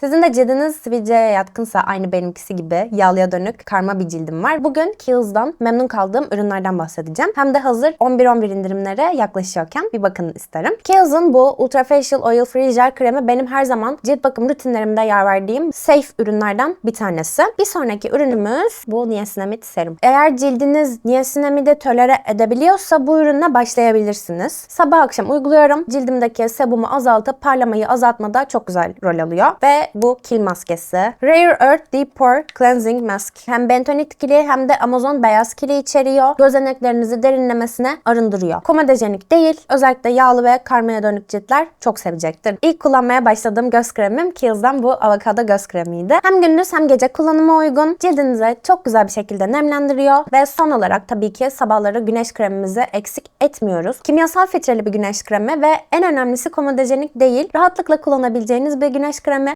Sizin de cildiniz sivilceye yatkınsa aynı benimkisi gibi yağlıya dönük karma bir cildim var. Bugün Kiehl's'dan memnun kaldığım ürünlerden bahsedeceğim. Hem de hazır 11-11 indirimlere yaklaşıyorken bir bakın isterim. Kiehl's'ın bu Ultra Facial Oil Free Gel kremi benim her zaman cilt bakım rutinlerimde yer verdiğim safe ürünlerden bir tanesi. Bir sonraki ürünümüz bu Niacinamide serum. Eğer cildiniz niacinamide tolere edebiliyorsa bu ürünle başlayabilirsiniz. Sabah akşam uyguluyorum. Cildimdeki sebumu azaltıp parlamayı azaltmada çok güzel rol alıyor. Ve bu kil maskesi. Rare Earth Deep Pore Cleansing Mask. Hem bentonit kili hem de Amazon beyaz kili içeriyor. Gözeneklerinizi derinlemesine arındırıyor. Komedojenik değil. Özellikle yağlı ve karmaya dönük ciltler çok sevecektir. İlk kullanmaya başladığım göz kremim Kiehl's'dan bu avokado göz kremiydi. Hem gündüz hem gece kullanıma uygun. Cildinize çok güzel bir şekilde nemlendiriyor. Ve son olarak tabii ki sabahları güneş kremimizi eksik etmiyoruz. Kimyasal filtreli bir güneş kremi ve en önemlisi komedojenik değil. Rahatlıkla kullanabileceğiniz bir güneş kremi.